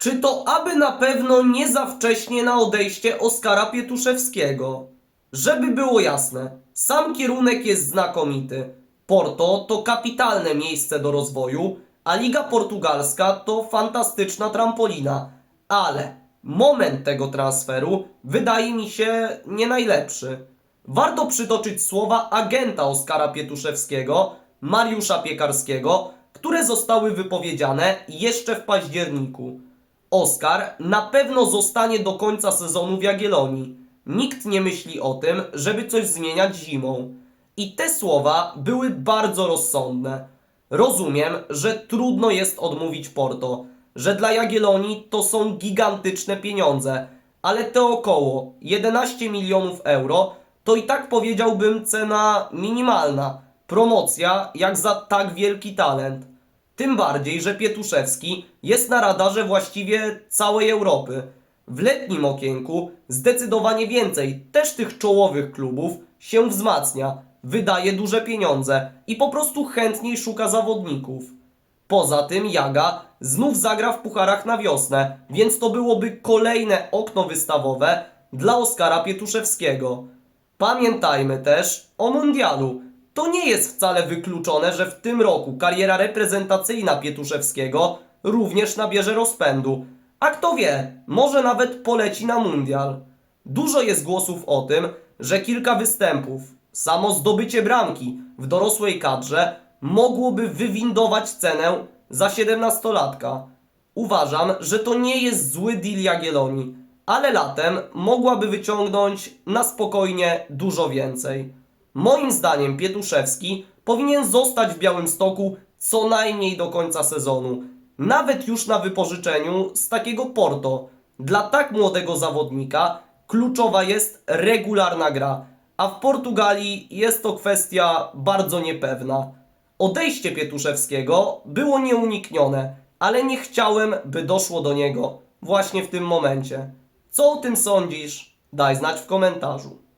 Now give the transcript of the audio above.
Czy to aby na pewno nie za wcześnie na odejście Oskara Pietuszewskiego? Żeby było jasne, sam kierunek jest znakomity. Porto to kapitalne miejsce do rozwoju, a Liga Portugalska to fantastyczna trampolina. Ale moment tego transferu wydaje mi się nie najlepszy. Warto przytoczyć słowa agenta Oskara Pietuszewskiego, Mariusza Piekarskiego, które zostały wypowiedziane jeszcze w październiku. Oskar na pewno zostanie do końca sezonu w Jagiellonii. Nikt nie myśli o tym, żeby coś zmieniać zimą. I te słowa były bardzo rozsądne. Rozumiem, że trudno jest odmówić Porto, że dla Jagiellonii to są gigantyczne pieniądze, ale te około 11 milionów euro to i tak powiedziałbym cena minimalna. Promocja jak za tak wielki talent. Tym bardziej, że Pietuszewski jest na radarze właściwie całej Europy. W letnim okienku zdecydowanie więcej też tych czołowych klubów się wzmacnia, wydaje duże pieniądze i po prostu chętniej szuka zawodników. Poza tym Jaga znów zagra w pucharach na wiosnę, więc to byłoby kolejne okno wystawowe dla Oskara Pietuszewskiego. Pamiętajmy też o mundialu. To nie jest wcale wykluczone, że w tym roku kariera reprezentacyjna Pietuszewskiego również nabierze rozpędu. A kto wie, może nawet poleci na mundial. Dużo jest głosów o tym, że kilka występów, samo zdobycie bramki w dorosłej kadrze mogłoby wywindować cenę za 17-latka. Uważam, że to nie jest zły deal Jagiellonii, ale latem mogłaby wyciągnąć na spokojnie dużo więcej. Moim zdaniem Pietuszewski powinien zostać w Białymstoku co najmniej do końca sezonu, nawet już na wypożyczeniu z takiego Porto. Dla tak młodego zawodnika kluczowa jest regularna gra, a w Portugalii jest to kwestia bardzo niepewna. Odejście Pietuszewskiego było nieuniknione, ale nie chciałem, by doszło do niego właśnie w tym momencie. Co o tym sądzisz? Daj znać w komentarzu.